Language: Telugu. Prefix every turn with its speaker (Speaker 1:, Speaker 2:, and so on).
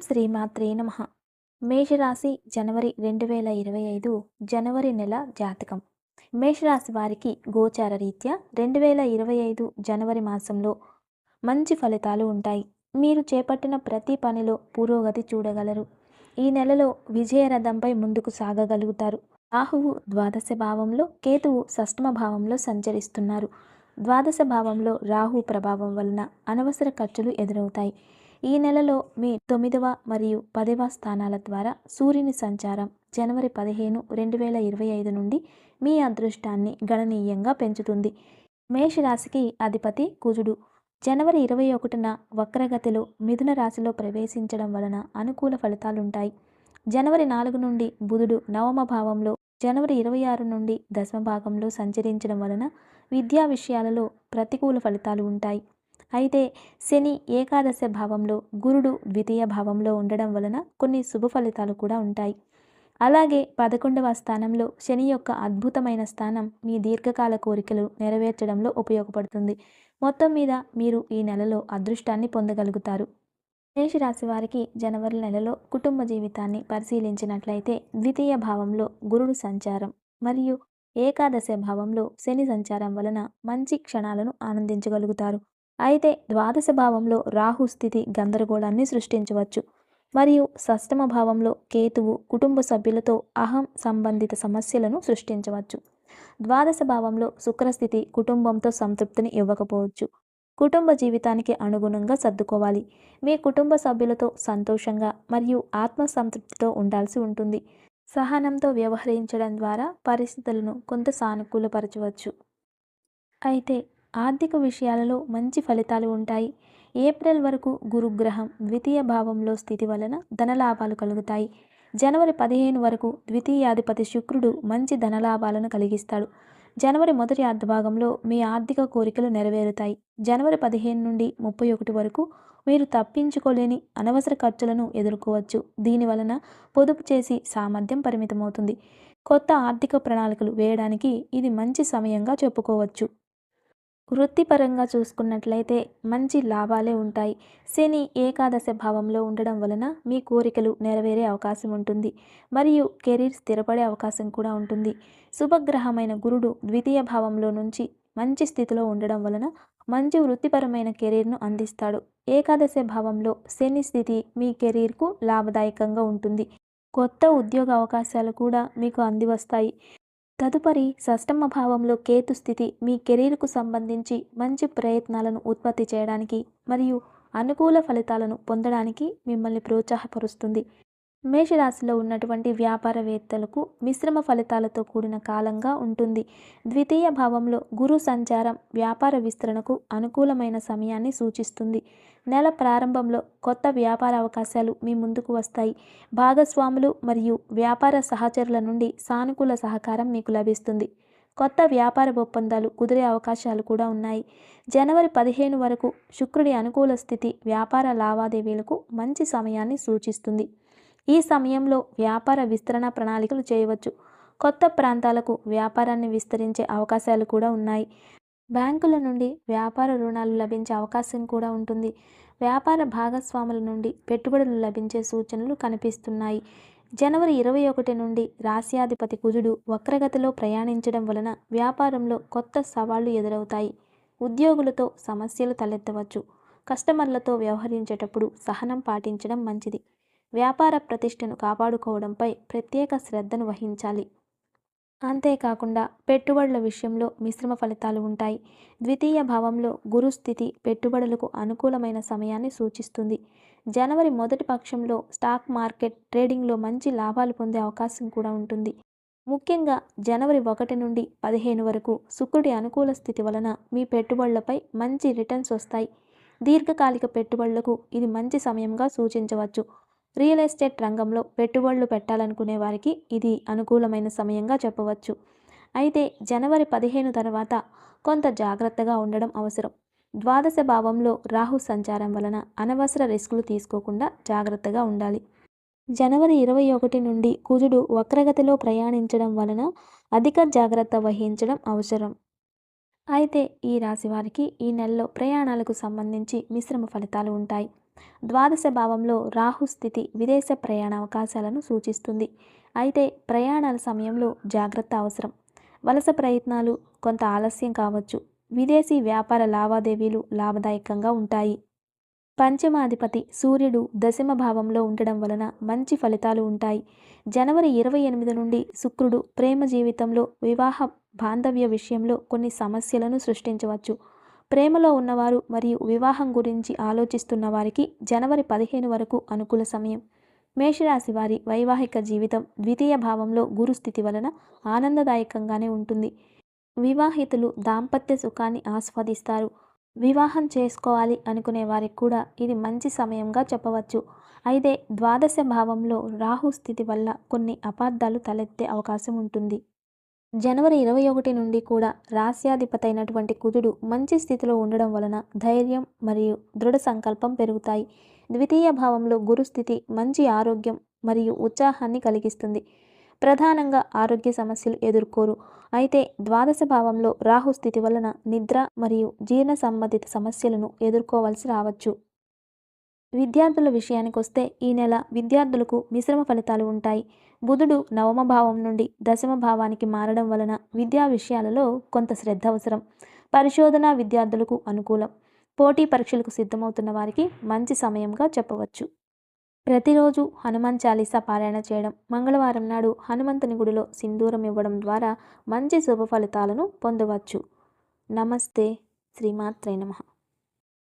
Speaker 1: శ్రీమాత్రే నమ. మేషరాశి జనవరి రెండు వేల ఇరవై ఐదు జనవరి నెల జాతకం. మేషరాశి వారికి గోచార రీత్యా రెండు వేల ఇరవై ఐదు జనవరి మాసంలో మంచి ఫలితాలు ఉంటాయి. మీరు చేపట్టిన ప్రతి పనిలో పురోగతి చూడగలరు. ఈ నెలలో విజయరథంపై ముందుకు సాగగలుగుతారు. రాహువు ద్వాదశ భావంలో కేతువు షష్టమ భావంలో సంచరిస్తున్నారు. ద్వాదశ భావంలో రాహు ప్రభావం వలన అనవసర ఖర్చులు ఎదురవుతాయి. ఈ నెలలో మీ తొమ్మిదవ మరియు పదవ స్థానాల ద్వారా సూర్యుని సంచారం జనవరి పదిహేను రెండు వేల ఇరవై ఐదు నుండి మీ అదృష్టాన్ని గణనీయంగా పెంచుతుంది. మేషరాశికి అధిపతి కుజుడు. జనవరి ఇరవై ఒకటిన వక్రగతిలో మిథున రాశిలో ప్రవేశించడం వలన అనుకూల ఫలితాలుంటాయి. జనవరి నాలుగు నుండి బుధుడు నవమ భావంలో జనవరి ఇరవై ఆరు నుండి దశమ భాగంలో సంచరించడం వలన విద్యా విషయాలలో ప్రతికూల ఫలితాలు ఉంటాయి. అయితే శని ఏకాదశ భావంలో గురుడు ద్వితీయ భావంలో ఉండడం వలన కొన్ని శుభ ఫలితాలు కూడా ఉంటాయి. అలాగే పదకొండవ స్థానంలో శని యొక్క అద్భుతమైన స్థానం మీ దీర్ఘకాల కోరికలు నెరవేర్చడంలో ఉపయోగపడుతుంది. మొత్తం మీద మీరు ఈ నెలలో అదృష్టాన్ని పొందగలుగుతారు. మేషరాశి వారికి జనవరి నెలలో కుటుంబ జీవితాన్ని పరిశీలించినట్లయితే ద్వితీయ భావంలో గురుడు సంచారం మరియు ఏకాదశ భావంలో శని సంచారం వలన మంచి క్షణాలను ఆనందించగలుగుతారు. అయితే ద్వాదశ భావంలో రాహు స్థితి గందరగోళాన్ని సృష్టించవచ్చు. మరియు షష్టమ భావంలో కేతువు కుటుంబ సభ్యులతో అహం సంబంధిత సమస్యలను సృష్టించవచ్చు. ద్వాదశ భావంలో శుక్రస్థితి కుటుంబంతో సంతృప్తిని ఇవ్వకపోవచ్చు. కుటుంబ జీవితానికి అనుగుణంగా సర్దుకోవాలి. మీ కుటుంబ సభ్యులతో సంతోషంగా మరియు ఆత్మసంతృప్తితో ఉండాల్సి ఉంటుంది. సహనంతో వ్యవహరించడం ద్వారా పరిస్థితులను కొంత సానుకూలపరచవచ్చు. అయితే ఆర్థిక విషయాలలో మంచి ఫలితాలు ఉంటాయి. ఏప్రిల్ వరకు గురుగ్రహం ద్వితీయ భావంలో స్థితి వలన ధనలాభాలు కలుగుతాయి. జనవరి పదిహేను వరకు ద్వితీయాధిపతి శుక్రుడు మంచి ధనలాభాలను కలిగిస్తాడు. జనవరి మొదటి అర్ధభాగంలో మీ ఆర్థిక కోరికలు నెరవేరుతాయి. జనవరి పదిహేను నుండి ముప్పై ఒకటి వరకు మీరు తప్పించుకోలేని అనవసర ఖర్చులను ఎదుర్కోవచ్చు. దీని వలన పొదుపు చేసి సామర్థ్యం పరిమితమవుతుంది. కొత్త ఆర్థిక ప్రణాళికలు వేయడానికి ఇది మంచి సమయంగా చెప్పుకోవచ్చు. వృత్తిపరంగా చూసుకున్నట్లయితే మంచి లాభాలే ఉంటాయి. శని ఏకాదశ భావంలో ఉండడం వలన మీ కోరికలు నెరవేరే అవకాశం ఉంటుంది. మరియు కెరీర్ స్థిరపడే అవకాశం కూడా ఉంటుంది. శుభగ్రహమైన గురుడు ద్వితీయ భావంలో నుంచి మంచి స్థితిలో ఉండడం వలన మంచి వృత్తిపరమైన కెరీర్ను అందిస్తాడు. ఏకాదశ భావంలో శని స్థితి మీ కెరీర్కు లాభదాయకంగా ఉంటుంది. కొత్త ఉద్యోగ అవకాశాలు కూడా మీకు అందివస్తాయి. తదుపరి షష్టమ భావంలో కేతు స్థితి మీ కెరీర్కు సంబంధించి మంచి ప్రయత్నాలను ఉత్పత్తి చేయడానికి మరియు అనుకూల ఫలితాలను పొందడానికి మిమ్మల్ని ప్రోత్సాహపరుస్తుంది. మేషరాశిలో ఉన్నటువంటి వ్యాపారవేత్తలకు మిశ్రమ ఫలితాలతో కూడిన కాలంగా ఉంటుంది. ద్వితీయ భావంలో గురు సంచారం వ్యాపార విస్తరణకు అనుకూలమైన సమయాన్ని సూచిస్తుంది. నెల ప్రారంభంలో కొత్త వ్యాపార అవకాశాలు మీ ముందుకు వస్తాయి. భాగస్వాములు మరియు వ్యాపార సహచరుల నుండి సానుకూల సహకారం మీకు లభిస్తుంది. కొత్త వ్యాపార ఒప్పందాలు కుదిరే అవకాశాలు కూడా ఉన్నాయి. జనవరి పదిహేను వరకు శుక్రుడి అనుకూల స్థితి వ్యాపార లావాదేవీలకు మంచి సమయాన్ని సూచిస్తుంది. ఈ సమయంలో వ్యాపార విస్తరణ ప్రణాళికలు చేయవచ్చు. కొత్త ప్రాంతాలకు వ్యాపారాన్ని విస్తరించే అవకాశాలు కూడా ఉన్నాయి. బ్యాంకుల నుండి వ్యాపార రుణాలు లభించే అవకాశం కూడా ఉంటుంది. వ్యాపార భాగస్వాముల నుండి పెట్టుబడులు లభించే సూచనలు కనిపిస్తున్నాయి. జనవరి ఇరవై ఒకటి నుండి రాశ్యాధిపతి కుజుడు వక్రగతిలో ప్రయాణించడం వలన వ్యాపారంలో కొత్త సవాళ్ళు ఎదురవుతాయి. ఉద్యోగులతో సమస్యలు తలెత్తవచ్చు. కస్టమర్లతో వ్యవహరించేటప్పుడు సహనం పాటించడం మంచిది. వ్యాపార ప్రతిష్టను కాపాడుకోవడంపై ప్రత్యేక శ్రద్ధను వహించాలి. అంతేకాకుండా పెట్టుబడుల విషయంలో మిశ్రమ ఫలితాలు ఉంటాయి. ద్వితీయ భావంలో గురుస్థితి పెట్టుబడులకు అనుకూలమైన సమయాన్ని సూచిస్తుంది. జనవరి మొదటి పక్షంలో స్టాక్ మార్కెట్ ట్రేడింగ్లో మంచి లాభాలు పొందే అవకాశం కూడా ఉంటుంది. ముఖ్యంగా జనవరి ఒకటి నుండి పదిహేను వరకు శుక్రుడి అనుకూల స్థితి వలన మీ పెట్టుబడులపై మంచి రిటర్న్స్ వస్తాయి. దీర్ఘకాలిక పెట్టుబడులకు ఇది మంచి సమయంగా సూచించవచ్చు. రియల్ ఎస్టేట్ రంగంలో పెట్టుబడులు పెట్టాలనుకునే వారికి ఇది అనుకూలమైన సమయంగా చెప్పవచ్చు. అయితే జనవరి పదిహేను తర్వాత కొంత జాగ్రత్తగా ఉండడం అవసరం. ద్వాదశ భావంలో రాహు సంచారం వలన అనవసర రిస్కులు తీసుకోకుండా జాగ్రత్తగా ఉండాలి. జనవరి ఇరవై ఒకటి నుండి కుజుడు వక్రగతిలో ప్రయాణించడం వలన అధిక జాగ్రత్త వహించడం అవసరం. అయితే ఈ రాశి వారికి ఈ నెలలో ప్రయాణాలకు సంబంధించి మిశ్రమ ఫలితాలు ఉంటాయి. ద్వాదశ భావంలో రాహు స్థితి విదేశ ప్రయాణ అవకాశాలను సూచిస్తుంది. అయితే ప్రయాణాల సమయంలో జాగ్రత్త అవసరం. వలస ప్రయత్నాలు కొంత ఆలస్యం కావచ్చు. విదేశీ వ్యాపార లావాదేవీలు లాభదాయకంగా ఉంటాయి. పంచమాధిపతి సూర్యుడు దశమ భావంలో ఉండడం వలన మంచి ఫలితాలు ఉంటాయి. జనవరి ఇరవై ఎనిమిది నుండి శుక్రుడు ప్రేమ జీవితంలో వివాహ బాంధవ్య విషయంలో కొన్ని సమస్యలను సృష్టించవచ్చు. ప్రేమలో ఉన్నవారు మరియు వివాహం గురించి ఆలోచిస్తున్న వారికి జనవరి పదిహేను వరకు అనుకూల సమయం. మేషరాశి వారి వైవాహిక జీవితం ద్వితీయ భావంలో గురుస్థితి వలన ఆనందదాయకంగానే ఉంటుంది. వివాహితులు దాంపత్య సుఖాన్ని ఆస్వాదిస్తారు. వివాహం చేసుకోవాలి అనుకునే వారికి కూడా ఇది మంచి సమయంగా చెప్పవచ్చు. అయితే ద్వాదశ భావంలో రాహు స్థితి వల్ల కొన్ని అపార్థాలు తలెత్తే అవకాశం ఉంటుంది. జనవరి ఇరవై ఒకటి నుండి కూడా రాస్యాధిపతి అయినటువంటి కుజుడు మంచి స్థితిలో ఉండడం వలన ధైర్యం మరియు దృఢ సంకల్పం పెరుగుతాయి. ద్వితీయ భావంలో గురుస్థితి మంచి ఆరోగ్యం మరియు ఉత్సాహాన్ని కలిగిస్తుంది. ప్రధానంగా ఆరోగ్య సమస్యలు ఎదుర్కోరు. అయితే ద్వాదశ భావంలో రాహు స్థితి వలన నిద్ర మరియు జీర్ణ సంబంధిత సమస్యలను ఎదుర్కోవాల్సి రావచ్చు. విద్యార్థుల విషయానికి వస్తే ఈ నెల విద్యార్థులకు మిశ్రమ ఫలితాలు ఉంటాయి. బుధుడు నవమ భావం నుండి దశమ భావానికి మారడం వలన విద్యా విషయాలలో కొంత శ్రద్ధ అవసరం. పరిశోధన విద్యార్థులకు అనుకూలం. పోటీ పరీక్షలకు సిద్ధమవుతున్న వారికి మంచి సమయంగా చెప్పవచ్చు. ప్రతిరోజు హనుమాన్ చాలీసా పారాయణ చేయడం. మంగళవారం నాడు హనుమంతుని గుడిలో సింధూరం ఇవ్వడం ద్వారా మంచి శుభ ఫలితాలను పొందవచ్చు. నమస్తే. శ్రీమాత్రే నమః.